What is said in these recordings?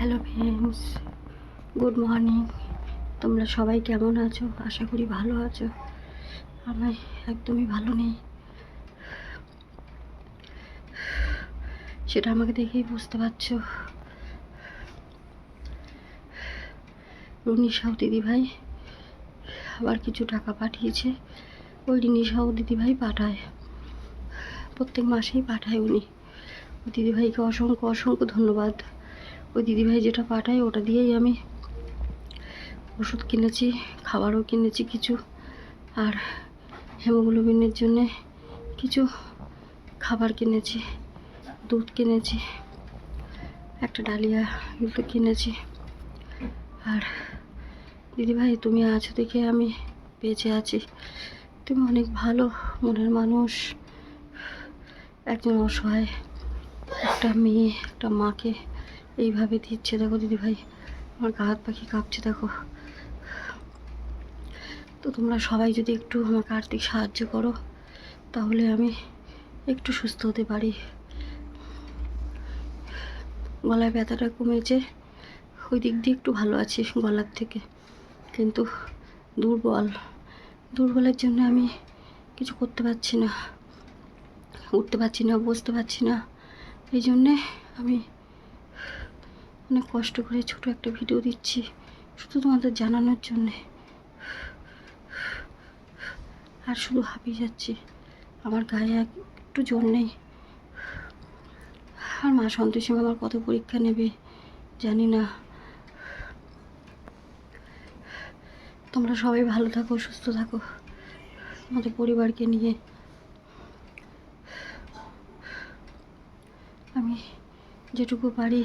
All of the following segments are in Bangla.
হ্যালো ফ্রেন্ডস গুড মর্নিং তোমরা সবাই কেমন আছো? আশা করি ভালো আছো। আমি একদমই ভালো নেই। সেটা আমাকে দেখেই বুঝতে পারছ। রুনি সাউ দিদিভাই আবার কিছু টাকা পাঠিয়েছে। ওই রিনি সাউ দিদিভাই পাঠায়। প্রত্যেক মাসেই পাঠায় উনি। দিদিভাইকে অসংখ্য অসংখ্য ধন্যবাদ। ওই দিদিভাই যেটা পাঠায় ওটা দিয়েই আমি ওষুধ কিনেছি, খাবারও কিনেছি কিছু। আর হেমোগ্লোবিনের জন্যে কিছু খাবার কিনেছি, দুধ কিনেছি, একটা ডালিয়া এগুলো কিনেছি। আর দিদিভাই, তুমি আছো দেখে আমি বেঁচে আছি। তুমি অনেক ভালো মনের মানুষ। একজন অসহায়, একটা মেয়ে, একটা মাকে এইভাবে দিচ্ছে, দেখো দিদিভাই আমার গা হাত পাখি কাঁপছে, দেখো। তো তোমরা সবাই যদি একটু আমাকে আর্থিক সাহায্য করো, তাহলে আমি একটু সুস্থ হতে পারি। গলায় ব্যথাটা কমেছে, ওই দিক দিয়ে একটু ভালো আছি গলার থেকে, কিন্তু দুর্বল। দুর্বলের জন্য আমি কিছু করতে পারছি না, উঠতে পারছি না, বসতে পারছি না, এই জন্যে আমি অনেক কষ্ট করে ছোট একটা ভিডিও দিচ্ছি, শুধু তোমাদের জানানোর জন্যে। আর শুধু হাঁপিয়ে যাচ্ছি, আমার গায়ে এক একটু জোর নেই। আর মা সন্তোষী আমার কত পরীক্ষা নেবে, জানি না। তোমরা সবাই ভালো থাকো, সুস্থ থাকো আমাদের পরিবারকে নিয়ে। আমি যেটুকু পারি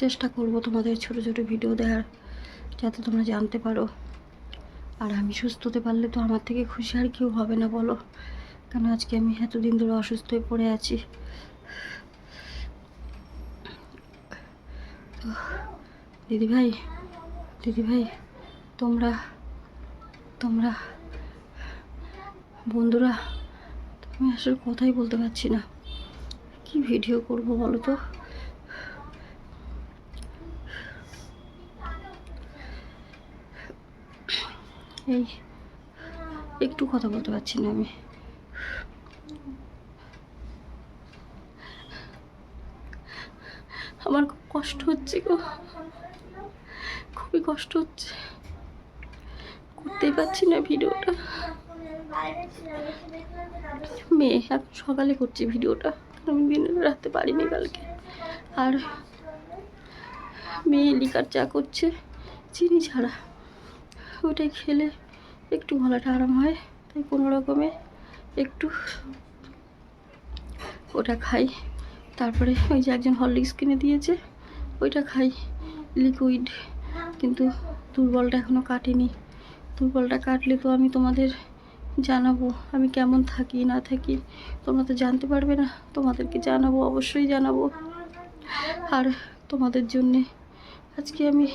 চেষ্টা করব তোমাদের ছোট ছোট ভিডিও দেওয়ার যাতে তোমরা জানতে পারো। আর আমি সুস্থ হতে পারলে তো আমার থেকে খুশি আর কেউ হবে না, বলো। কেন আজকে আমি এতদিন ধরে অসুস্থ হয়ে পড়ে আছি? তো দিদিভাই দিদিভাই তোমরা তোমরা, বন্ধুরা, আমি আসলে কথাই বলতে পারছি না। কি ভিডিও করব বলো তো? এই, একটু কথা বলতে পারছি না আমি। আমার খুব কষ্ট হচ্ছে গো। খুবই কষ্ট হচ্ছে। করতেই পারছি না ভিডিওটা। মেয়ে, এখন সকালে করছি ভিডিওটা। আমি দিনে রাখতে পারিনি কালকে। আর মেয়ে লিকার চা করছে, চিনি ছাড়া। ওটাই খেলে একটু গলাটা আরাম হয়, তাই কোনো রকমে একটু ওটা খাই। তারপরে ওই যে একজন হরলিক্স কিনে দিয়েছে, ওইটা খাই। লিকুইড, কিন্তু দুর্বলটা এখনও কাটেনি। দুর্বলটা কাটলে তো আমি তোমাদের জানাব, আমি কেমন থাকি, না থাকি, তোমরা তো জানতে পারবে না, তোমাদেরকে জানাব, অবশ্যই জানাব। আর তোমাদের জন্যে আজকে আমি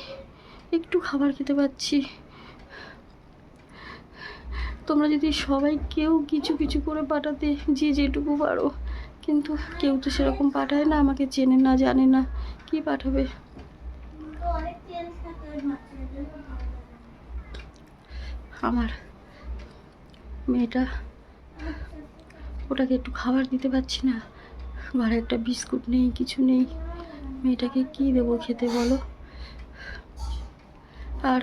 একটু খাবার খেতে পাচ্ছি। তোমরা যদি সবাই কেউ কিছু কিছু করে পাঠাতে, যে যেটুকু পারো। কিন্তু কেউ তো সেরকম পাঠায় না, আমাকে চেনে না, জানে না, কি পাঠাবে? আমার মেয়েটা, ওটাকে একটু খাবার দিতে পারছি না। ঘরে একটা বিস্কুট নেই, কিছু নেই। মেয়েটাকে কি দেবো খেতে বলো? আর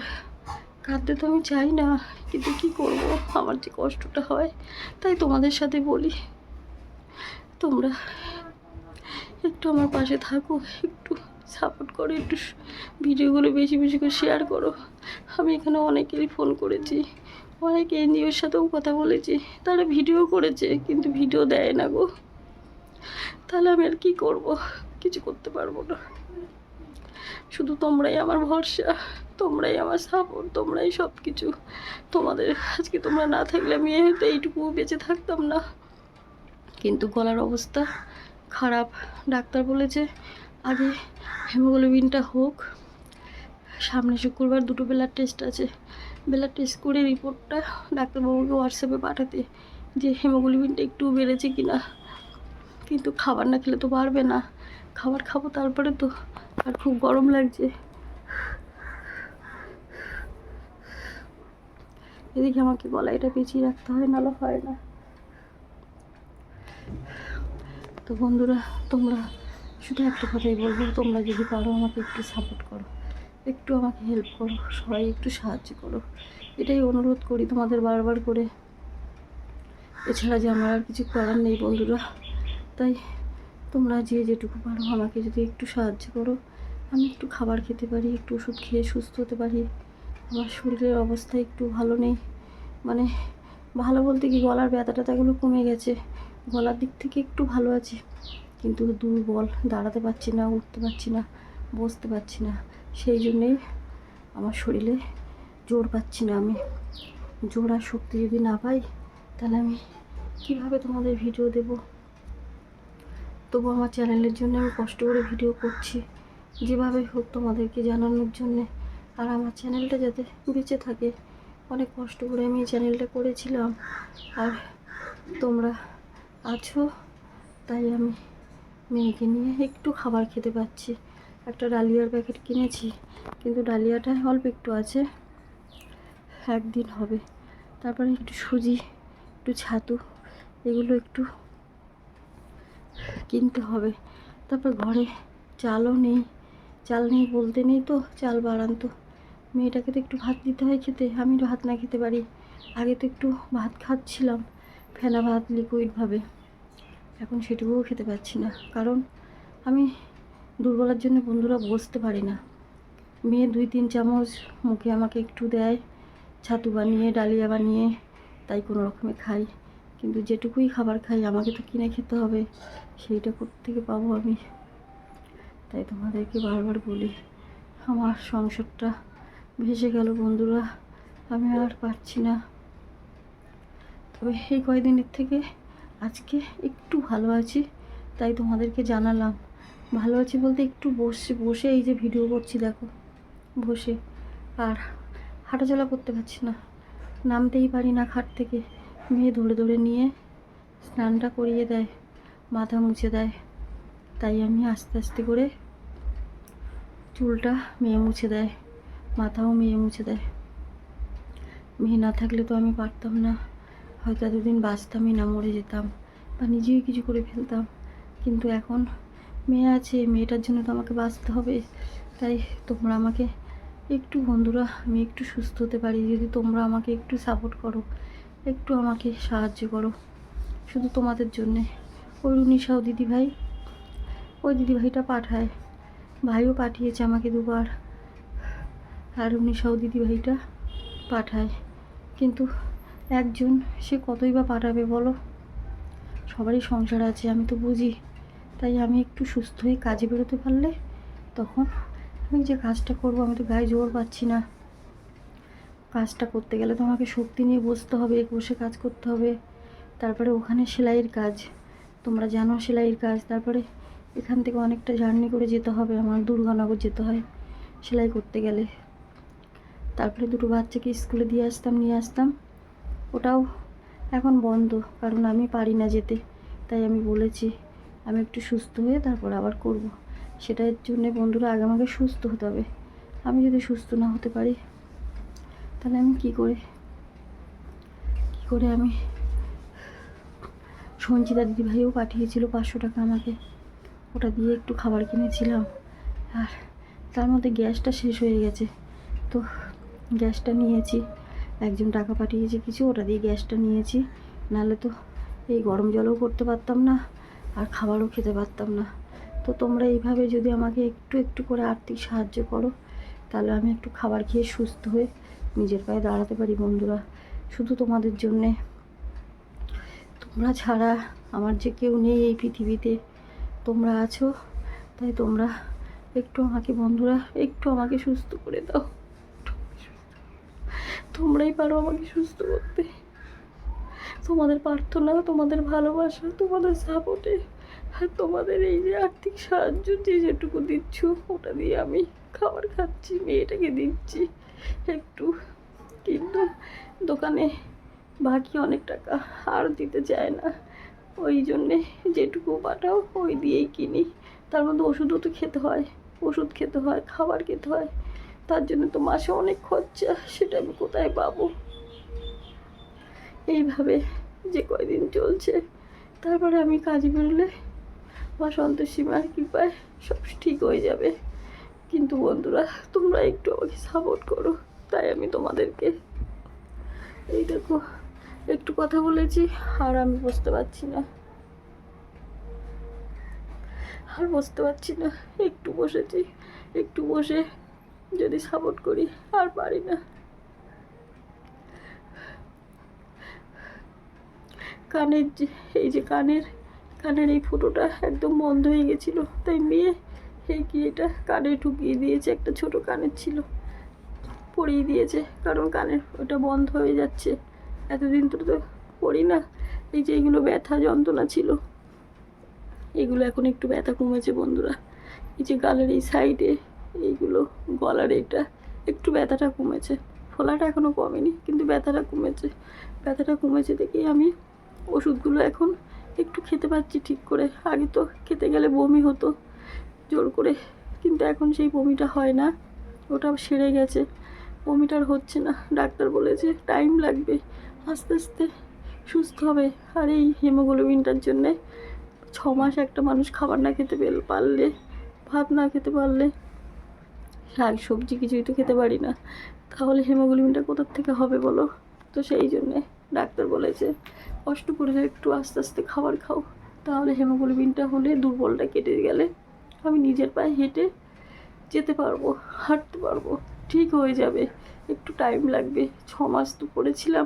কাঁদতে তো আমি চাই না। কিন্তু কি করব? আমার যে কষ্টটা হয়, তাই তোমাদের সাথে বলি। তোমরা একটু আমার পাশে থাকো, একটু সাপোর্ট করো, একটু ভিডিওগুলো বেশি বেশি করে শেয়ার করো। আমি এখানে অনেকেরই ফোন করেছি, অনেক এনজিওর সাথেও কথা বলেছি, তারা ভিডিও করেছে, কিন্তু ভিডিও দেয় না গো। তাহলে আমি আর কী করব? কিছু করতে পারব না। শুধু তোমরাই আমার ভরসা। তোমরাই আমার সাপোর্ট, তোমরাই সব কিছু তোমাদের, আজকে তোমরা না থাকলে আমি হয়তো এইটুকু বেঁচে থাকতাম না। কিন্তু গলার অবস্থা খারাপ। ডাক্তার বলেছে, আগে হেমোগ্লোবিনটা হোক। সামনে শুক্রবার দুটো ব্লাড টেস্ট আছে। ব্লাড টেস্ট করে রিপোর্টটা ডাক্তারবাবুকে হোয়াটসঅ্যাপে পাঠাতে যে হেমোগ্লোবিনটা একটু বেড়েছে কি না কিন্তু খাবার না খেলে তো পারবে না। খাবার খাব তারপরে তো, আর খুব গরম লাগছে। এদিকে আমাকে গলা এটা পেঁচিয়ে রাখতে হয়, নাহলে হয় না। তো বন্ধুরা, তোমরা শুধু একটা কথাই বলব, তোমরা যদি পারো আমাকে একটু সাপোর্ট করো, একটু আমাকে হেল্প করো, সবাই একটু সাহায্য করো। এটাই অনুরোধ করি তোমাদের বারবার করে। এছাড়া যে আমার আর কিছু করার নেই বন্ধুরা, তাই তোমরা যে যেটুকু পারো আমাকে যদি একটু সাহায্য করো। আমি একটু খাবার খেতে পারি, একটু ওষুধ খেয়ে সুস্থ হতে পারি। আমার শরীরের অবস্থা একটু ভালো নেই। মানে ভালো বলতে কি, গলার ব্যথা ট্যাথাগুলো কমে গেছে। গলার দিক থেকে একটু ভালো আছে। কিন্তু দুর্বল, দাঁড়াতে পারছি না, উঠতে পারছি না, বসতে পারছি না। সেই জন্যেই আমার শরীরে জোর পাচ্ছি না আমি। জোর আর শক্তি যদি না পাই, তাহলে আমি কীভাবে তোমাদের ভিডিও দেব? তবু আমার চ্যানেলের জন্য আমি কষ্ট করে ভিডিও করছি। যেভাবে হোক তোমাদেরকে জানানোর জন্যে। আর আমার চ্যানেলটা যাতে বেঁচে থাকে, অনেক কষ্ট করে আমি এই চ্যানেলটা করেছিলাম। আর তোমরা আছো, তাই আমি মেয়েকে নিয়ে একটু খাবার খেতে পাচ্ছি। একটা ডালিয়ার প্যাকেট কিনেছি, কিন্তু ডালিয়াটা অল্প একটু আছে, একদিন হবে। তারপরে একটু সুজি, একটু ছাতু, এগুলো একটু কিনতে হবে। তারপর ঘরে চালও নেই, চাল নেই বলতে নেই তো, চাল বাড়ান তো। মেয়েটাকে তো একটু ভাত দিতে হয় খেতে আমি ভাত না খেতে পারি। আগে তো একটু ভাত খাচ্ছিলাম, ফেনা ভাত লিকুইডভাবে এখন সেটুকুও খেতে পাচ্ছি না, কারণ আমি দুর্বলার জন্য বন্ধুরা বসতে পারি না। মেয়ে দুই তিন চামচ মুখে আমাকে একটু দেয়, ছাতু বানিয়ে, ডালিয়া বানিয়ে, তাই কোনো রকমে খাই। কিন্তু যেটুকুই খাবার খাই, আমাকে তো কিনে খেতে হবে, সেইটা থেকে পাবো আমি? তাই তোমাদেরকে বারবার বলি, আমার সংসারটা ভেসে গেল বন্ধুরা, আমি আর পারছি না। তবে এই কয়দিনের থেকে আজকে একটু ভালো আছি, তাই তোমাদেরকে জানালাম। ভালো আছি বলতে একটু বসে বসে এই যে ভিডিও করছি, দেখো, বসে। আর হাঁটাচলা করতে পারছি না, নামতেই পারি না খাট থেকে। মেয়ে ধরে ধরে নিয়ে স্নানটা করিয়ে দেয়, মাথা মুছে দেয়। তাই আমি আস্তে আস্তে করে চুলটা মেয়ে মুছে দেয়। মাথাও মেয়ে মুছে দেয়। মেয়ে না থাকলে তো আমি পারতাম না। হয়তো এতদিন বাঁচতামই না, মরে যেতাম বা নিজেই কিছু করে ফেলতাম। কিন্তু এখন মেয়ে আছে, মেয়েটার জন্য তো আমাকে বাঁচতে হবে। তাই তোমরা আমাকে একটু বন্ধুরা, আমি একটু সুস্থ হতে পারি। যদি তোমরা আমাকে একটু সাপোর্ট করো, একটু আমাকে সাহায্য করো। শুধু তোমাদের জন্যে। ওই রুনিসাও দিদিভাই, ওই দিদিভাইটা পাঠায়। ভাইও পাঠিয়েছে আমাকে দুবার। আর উনিশাও দিদিভাইটা পাঠায়। কিন্তু একজন সে কতই বা পাঠাবে বলো? সবারই সংসার আছে, আমি তো বুঝি। তাই আমি একটু সুস্থ হয়ে কাজে বেরোতে পারলে তখন আমি যে কাজটা করব, আমি তো গায়ে জোর পাচ্ছি না। কাজটা করতে গেলে তো আমাকে শক্তি নিয়ে বসতে হবে, বসে কাজ করতে হবে। তারপরে ওখানে সেলাইয়ের কাজ। তোমরা জানো সেলাইয়ের কাজ। তারপরে এখান থেকে অনেকটা জার্নি করে যেতে হবে, আমার দুর্গানগর যেতে হয় সেলাই করতে গেলে। তারপরে দুটো বাচ্চাকে স্কুলে দিয়ে আসতাম, নিয়ে আসতাম। ওটাও এখন বন্ধ, কারণ আমি পারি না যেতে। তাই আমি বলেছি, আমি একটু সুস্থ হয়ে তারপর আবার করব। সেটার জন্য বন্ধুরা, আগে আমাকে সুস্থ হতে হবে। আমি যদি সুস্থ না হতে পারি, তাহলে আমি কি করে? কি করে আমি? সঞ্চিতা দিদিভাইও পাঠিয়েছিল পাঁচশো টাকা আমাকে। ওটা দিয়ে একটু খাবার কিনেছিলাম। আর তার মধ্যে গ্যাসটা শেষ হয়ে গেছে। তো গ্যাসটা নিয়েছি। একজন টাকা পাঠিয়েছে কিছু, ওটা দিয়ে গ্যাসটা নিয়েছি। নাহলে তো এই গরম জলও করতে পারতাম না, আর খাবারও খেতে পারতাম না। তো তোমরা এইভাবে যদি আমাকে একটু একটু করে আর্থিক সাহায্য করো, তাহলে আমি একটু খাবার খেয়ে সুস্থ হয়ে নিজের পায়ে দাঁড়াতে পারি বন্ধুরা। শুধু তোমাদের জন্যে। তোমরা ছাড়া আমার যে কেউ নেই এই পৃথিবীতে। তোমরা আছো, তাই তোমরা একটু আমাকে বন্ধুরা, একটু আমাকে সুস্থ করে দাও। তোমরাই পারো আমাকে সুস্থ করতে। তোমাদের প্রার্থনা, তোমাদের ভালোবাসা, তোমাদের সাপোর্টে আর তোমাদের এই যে আর্থিক সাহায্য যে যেটুকু দিচ্ছ, ওটা দিয়ে আমি খাবার খাচ্ছি, মেয়েটাকে দিচ্ছি একটু। কিন্তু দোকানে বাকি অনেক টাকা আর দিতে চায় না। ওই জন্যে যেটুকু পাঠাও, ওই দিয়েই কিনি। তার মধ্যে ওষুধও তো খেতে হয়, ওষুধ খেতে হয়, খাবার খেতে হয়। তার জন্য তো মাসে অনেক খরচা, সেটা আমি কোথায় পাবো? এইভাবে যে কয়দিন চলছে, তারপরে আমি কাজে বেরোলে মা সন্তোষীমার কৃপায় সব ঠিক হয়ে যাবে। কিন্তু বন্ধুরা, তোমরা একটু আমাকে সাপোর্ট করো, তাই আমি তোমাদেরকে এই দেখো, একটু কথা বলেছি, আর আমি বুঝতে পারছি না। আর বুঝতে পারছি না, একটু বসেছি, একটু বসে যদি সাপোর্ট করি, আর পারি না। কানের যে, এই যে কানের কানের এই ফুটোটা একদম বন্ধ হয়ে গেছিল। তাই মেয়ে, এই কি এটা? কানে ঢুকিয়ে দিয়েছে, একটা ছোট কানের ছিল। পরিয়ে দিয়েছে, কারণ কানের ওটা বন্ধ হয়ে যাচ্ছে। এতদিন তো তো পড়ি না। এই যে এইগুলো ব্যথা যন্ত্রণা ছিল। এগুলো এখন একটু ব্যথা কমেছে বন্ধুরা। এই যে গালের এই সাইডে এইগুলো গলার এটা একটু ব্যথাটা কমেছে। ফোলাটা এখনও কমেনি, কিন্তু ব্যথাটা কমেছে। ব্যথাটা কমেছে দেখেই আমি ওষুধগুলো এখন একটু খেতে পাচ্ছি ঠিক করে। আগে তো খেতে গেলে বমি হতো জোর করে, কিন্তু এখন সেই বমিটা হয় না। ওটা সেরে গেছে। বমিটার হচ্ছে না। ডাক্তার বলেছে টাইম লাগবে, আস্তে আস্তে সুস্থ হবে। আর এই হিমোগ্লোবিনটার জন্যে ছ মাস একটা মানুষ খাবার না খেতে পারলে, ভাত না খেতে পারলে শাক সবজি কিছুই তো খেতে পারি না। তাহলে হেমোগ্লোবিনটা কোথার থেকে হবে বলো? তো সেই জন্যে ডাক্তার বলেছে, কষ্ট করে একটু আস্তে আস্তে খাবার খাও। তাহলে হেমোগ্লোবিনটা হলে দুর্বলটা কেটে গেলে আমি নিজের পায়ে হেঁটে যেতে পারব, হাঁটতে পারব। ঠিক হয়ে যাবে, একটু টাইম লাগবে। ছ মাস তো পড়েছিলাম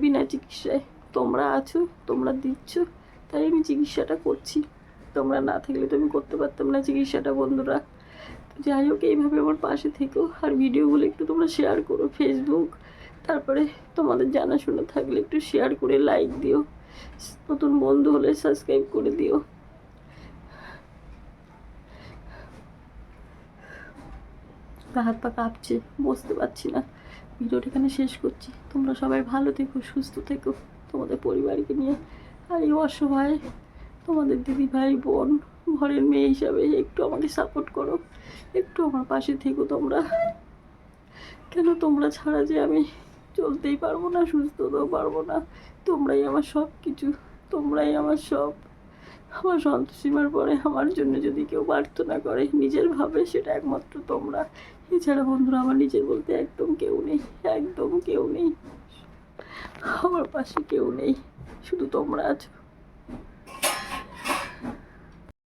বিনা চিকিৎসায়। তোমরা আছো, তোমরা দিচ্ছ, তাই আমি চিকিৎসাটা করছি। তোমরা না থাকলে তো আমি করতে পারতাম না চিকিৎসাটা, বন্ধুরা। যাই হোক, এইভাবে আমার পাশে থেকো। আর ভিডিওগুলো একটু তোমরা শেয়ার করো ফেসবুক তারপরে তোমাদের জানাশোনা থাকলে একটু শেয়ার করে লাইক দিও। নতুন বন্ধু হলে সাবস্ক্রাইব করে দিও। হাত পা কাঁপছে, বসতে পারছি না। ভিডিওটা এখানে শেষ করছি। তোমরা সবাই ভালো থেকো, সুস্থ থেকো তোমাদের পরিবারকে নিয়ে। আর এই অসহায় তোমাদের দিদি ভাই বোন ঘরের মেয়ে হিসাবে একটু আমাকে সাপোর্ট করো, একটু আমার পাশে থেকো তোমরা। কেন তোমরা ছাড়া যে আমি চলতেই পারব না সুস্থ হতেও পারব না? তোমরাই আমার সব কিছু তোমরাই আমার সব। আমার সন্তোষীমার পরে আমার জন্য যদি কেউ প্রার্থনা করে, নিজের ভাবে সেটা একমাত্র তোমরা। এছাড়া বন্ধুরা, আমার নিজের বলতে একদম কেউ নেই, একদম কেউ নেই। আমার পাশে কেউ নেই, শুধু তোমরা আছো।